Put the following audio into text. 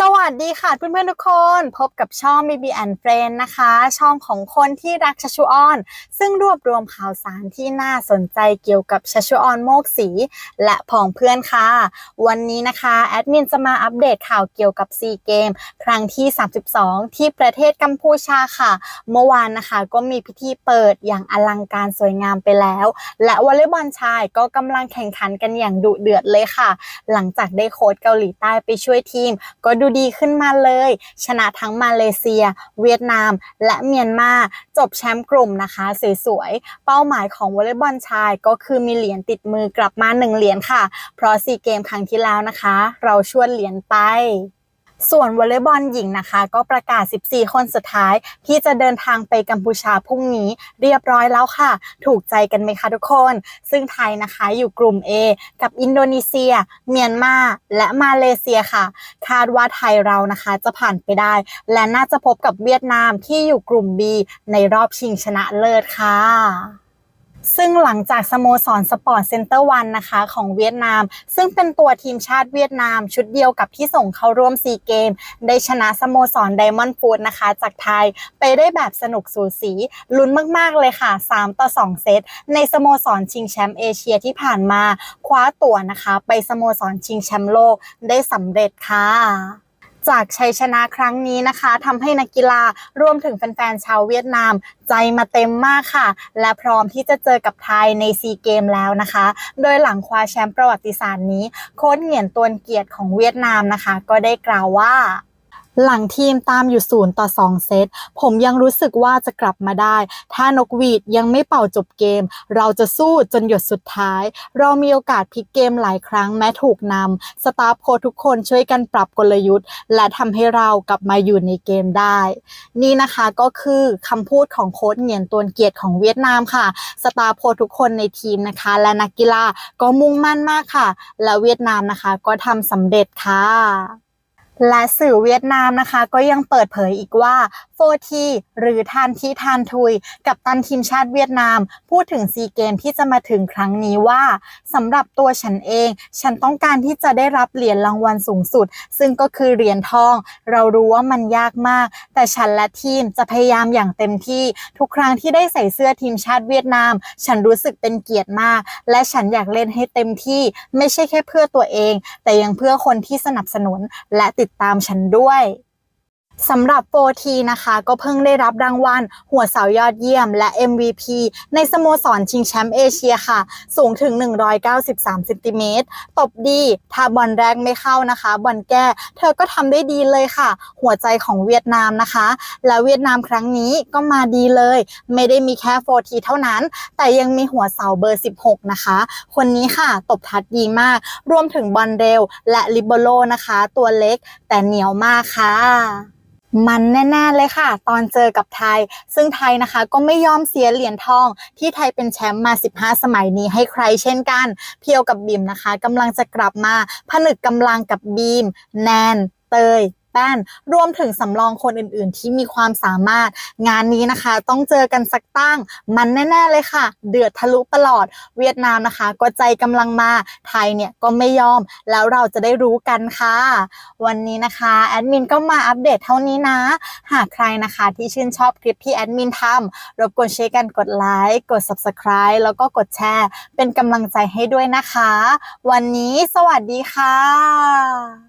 สวัสดีค่ะเพื่อนๆทุกคนพบกับช่อง BB and Friend นะคะ ช่องของคนที่รักชัชชุออน ซึ่งรวบรวมข่าวสารที่น่าสนใจเกี่ยวกับชัชชุออนโมกสี และผองเพื่อนค่ะ วันนี้นะคะแอดมินจะมาอัปเดตข่าวเกี่ยวกับซีเกมครั้งที่ 32 ที่ประเทศกัมพูชาค่ะ เมื่อวานนะคะก็มีพิธีเปิดอย่างอลังการสวยงามไปแล้ว และวอลเลย์บอลชายก็กำลังแข่งขันกันอย่างดุเดือดเลยค่ะ หลังจากได้โค้ชเกาหลีใต้ไปช่วยทีมก็ดูดีขึ้นมาเลย ชนะทั้งมาเลเซีย เวียดนาม และเมียนมาจบแชมป์กลุ่มนะคะสวยๆเป้าหมายของวอลเลย์บอลชายก็คือมีเหรียญติดมือกลับมา1เหรียญค่ะ เพราะซีเกมครั้งที่แล้วนะคะ เราชวนเหรียญไป ส่วนวอลเลย์บอลหญิงนะคะ ก็ประกาศ 14 คนสุดท้าย ที่จะเดินทางไปกัมพูชาพรุ่งนี้เรียบร้อยแล้วค่ะ ถูกใจกันไหมคะทุกคน ซึ่งไทยนะคะอยู่กลุ่ม A กับอินโดนีเซีย เมียนมา และมาเลเซียค่ะ คาดว่าไทยเรานะคะจะผ่านไปได้ และน่าจะพบกับเวียดนามที่อยู่กลุ่ม B ในรอบชิงชนะเลิศค่ะ ซึ่งหลังจากสโมสรสปอร์ตเซ็นเตอร์วันนะคะของเวียดนาม ซึ่งเป็นตัวทีมชาติเวียดนาม ชุดเดียวกับที่ส่งเข้าร่วมซีเกม ได้ชนะสโมสรไดมอนด์ฟูดนะคะ จากไทยไปได้แบบสนุกสูสีลุ้นมาก ๆ เลยค่ะ 3 ต่อ 2 เซต ในสโมสรชิงแชมป์เอเชียที่ผ่านมา คว้าตั๋วนะคะ ไปสโมสรชิงแชมป์โลกได้สำเร็จค่ะ จากชัยชนะครั้งนี้นะคะทำให้นักกีฬารวมถึงแฟนๆชาวเวียดนาม ใจมาเต็มมากค่ะ และพร้อมที่จะเจอกับไทยในซีเกมแล้วนะคะ โดยหลังคว้าแชมป์ประวัติศาสตร์นี้ โค้ชเหงียนตวนเกียรติของเวียดนามนะคะ ก็ได้กล่าวว่า หลังทีมตามอยู่ศูนย์ต่อ 2 เซต ผมยังรู้สึกว่าจะกลับมาได้ ถ้านกหวีดยังไม่เป่าจบเกม เราจะสู้จนหยดสุดท้าย เรามีโอกาสพลิกเกมหลายครั้งแม้ถูกนำสตาฟโค้ชทุกคนช่วยกันปรับกลยุทธ์ และทำให้เรากลับมาอยู่ในเกมได้ นี่นะคะก็คือคำพูดของโค้ชเหงียนตวนเกียรติของเวียดนามค่ะ สตาฟโค้ชทุกคนในทีมนะคะ และนักกีฬาก็มุ่งมั่นมากค่ะ และเวียดนามนะคะ ก็ทำสำเร็จค่ะ และสื่อเวียดนามนะคะก็ยังเปิดเผยอีกว่าโฟทีหรือทานทีทานทุย กับตันทีมชาติเวียดนาม พูดถึงซีเกมที่จะมาถึงครั้งนี้ว่าสำหรับตัวฉันเอง ฉันต้องการที่จะได้รับเหรียญรางวัลสูงสุด ซึ่งก็คือเหรียญทอง เรารู้ว่ามันยากมาก แต่ฉันและทีมจะพยายามอย่างเต็มที่ ทุกครั้งที่ได้ใส่เสื้อทีมชาติเวียดนาม ฉันรู้สึกเป็นเกียรติมาก และฉันอยากเล่นให้เต็มที่ ไม่ใช่แค่เพื่อตัวเอง แต่ยังเพื่อคนที่สนับสนุนและติดติดตามฉันด้วย สำหรับโฟทีนะคะก็เพิ่งได้รับรางวัล หัวเสายอดเยี่ยมและ MVP ในสโมสรชิงแชมป์เอเชียค่ะ สูงถึง 193เซนติเมตรตบดี ถ้าบอลแรกไม่เข้านะคะ บอลแก้ เธอก็ทำได้ดีเลยค่ะ หัวใจของเวียดนามนะคะ และเวียดนามครั้งนี้ก็มาดีเลย ไม่ได้มีแค่โฟทีเท่านั้น แต่ยังมีหัวเสาเบอร์ 16 นะคะ คนนี้ค่ะตบทัดดีมาก รวมถึงบอลเร็ว และลิเบโรนะคะ ตัวเล็กแต่เหนียวมากค่ะ มันแน่ๆเลยค่ะ ตอนเจอกับไทย ซึ่งไทยนะคะก็ไม่ยอมเสียเหรียญทอง ที่ไทยเป็นแชมป์มา 15 สมัยนี้ให้ใครเช่นกัน เพียวกับบีมนะคะกำลังจะกลับมาผนึกกำลังกับบีม แนน เตย แป้น รวมถึงสำรองคนอื่นๆ ที่มีความสามารถ งานนี้นะคะ ต้องเจอกันสักตั้ง มันแน่ ๆ เลยค่ะ เดือดทะลุตลอด เวียดนามนะคะ ก็ใจกำลังมา ไทยเนี่ยก็ไม่ยอม แล้วเราจะได้รู้กันค่ะ วันนี้นะคะแอดมินก็มาอัปเดตเท่านี้นะ หากใครนะคะที่ชื่นชอบคลิปที่แอดมินทำรบกวนช่วยกันกดไลค์ กด Subscribe แล้วก็กดแชร์ เป็นกำลังใจให้ด้วยนะคะ วันนี้สวัสดีค่ะ